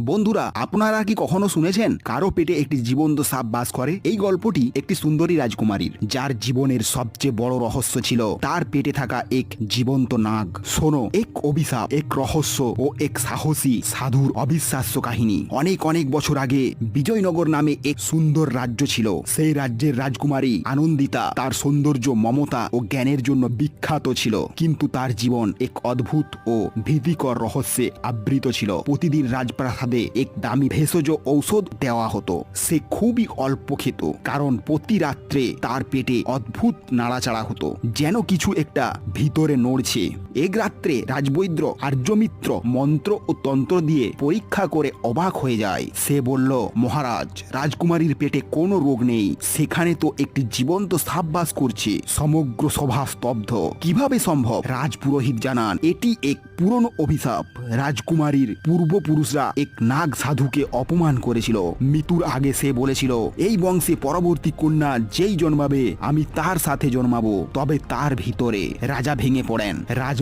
বন্ধুরা, আপনারা কি কখনো শুনেছেন কারও পেটে একটি জীবন্ত সাপ বাস করে? এই গল্পটি একটি সুন্দরী রাজকুমারীর, যার জীবনের সবচেয়ে বড় রহস্য ছিল তার পেটে থাকা এক জীবন্ত নাগ। শোনো, এক অভিশাপ, এক রহস্য ও এক সাহসী সাধুর অবিশ্বাস্য কাহিনী। অনেক অনেক বছর আগে বিজয়নগর নামে এক সুন্দর রাজ্য ছিল। সেই রাজ্যের রাজকুমারী আনন্দিতা, তার সৌন্দর্য, মমতা ও জ্ঞানের জন্য বিখ্যাত ছিল। কিন্তু তার জীবন এক অদ্ভুত ও ভীতিকর রহস্যে আবৃত ছিল। প্রতিদিন রাজপ্রাসাদে এক দামি ভেষজ ঔষধ দেওয়া হতো। সে খুবই অল্প খেত কারণ প্রতি রাত্রে তার পেটে অদ্ভুত নাড়াচাড়া হতো, যেন কিছু একটা ভিতরে নড়ছে। এক রাত্রে রাজবৈদ্য আর্যমিত্র মন্ত্র ও তন্ত্র দিয়ে পরীক্ষা করে অবাক হয়ে যায়। সে বলল, মহারাজ, রাজকুমারীর পেটে কোনো রোগ নেই। সেখানে তো একটি জীবন্ত সাপ বাস করছে। সমগ্র সভা স্তব্ধ। কীভাবে সম্ভব? রাজপুরোহিত জানান, এটি এক পুরনো অভিশাপ। রাজকুমারীর পূর্বপুরুষরা এক নাগ সাধুকে অপমান করেছিল। মৃত্যুর আগে সে বলেছিল, এই বংশে পরবর্তী কন্যা যেই জন্মাবে, আমি তার সাথে জন্মাবো। তবে তার ভিতরে রাজা ভেঙে পড়েন।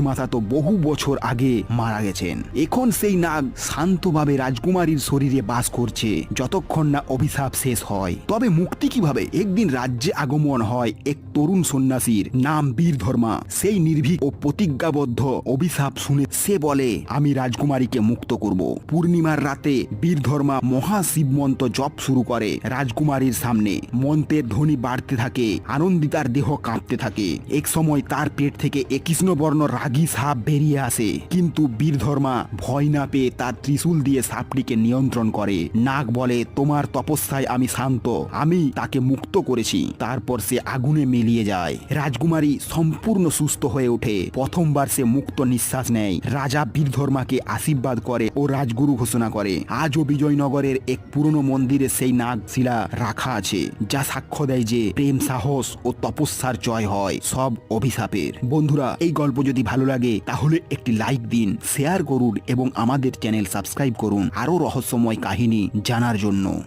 রাজমাতা তো বহু বছর আগে মারা গেছেন। এখন সেই নাগ শান্তভাবে রাজকুমারীর শরীরে বাস করছে, যতক্ষণ না অভিশাপ শেষ হয়। তবে মুক্তি কীভাবে? একদিন রাজ্যে আগমন হয় এক তরুণ সন্ন্যাসীর, নাম বীর ধর্মা সেই নির্ভীক ও প্রতিজ্ঞাবদ্ধ অভিশাপ শুনে সে বলে, আমি রাজকুমারীকে মুক্ত করব। পূর্ণিমার রাতে বীর ধর্মা মহাশিব মন্ত্র জপ শুরু করে রাজকুমারীর সামনে। মন্ত্রের ধ্বনি বাড়তে থাকে, আনন্দিতার দেহ কাঁপতে থাকে। এক সময় তার পেট থেকে এক কৃষ্ণবর্ণ রাগী সাপ বেরিয়ে আসে। কিন্তু বীরধর্মা ভয় না পেয়ে তার ত্রিশূল দিয়ে সাপটিকে নিয়ন্ত্রণ করে। নাগ বলে, তোমার তপস্যায় আমি শান্ত। আমি তাকে মুক্ত করেছি। তারপর সে আগুনে মিলিয়ে যায়। রাজকুমারী সম্পূর্ণ সুস্থ হয়ে ওঠে। প্রথমবার সে মুক্ত নিঃশ্বাস নেয়। রাজা বীরধর্মাকে আশীর্বাদ করে ও রাজগুরু ঘোষণা করে, আজও বিজয়নগরের এক পুরনো মন্দিরে সেই নাগ শিলা রাখা আছে, যা সাক্ষ্য দেয় যে প্রেম, সাহস ও তপস্যার জয় হয় সব অভিশাপের। বন্ধুরা, এই গল্প যদি ভালো লাগে, তাহলে একটি লাইক দিন শেয়ার করুন এবং আমাদের চ্যানেল সাবস্ক্রাইব করুন। আরও রহস্যময় কাহিনী জানার জন্য।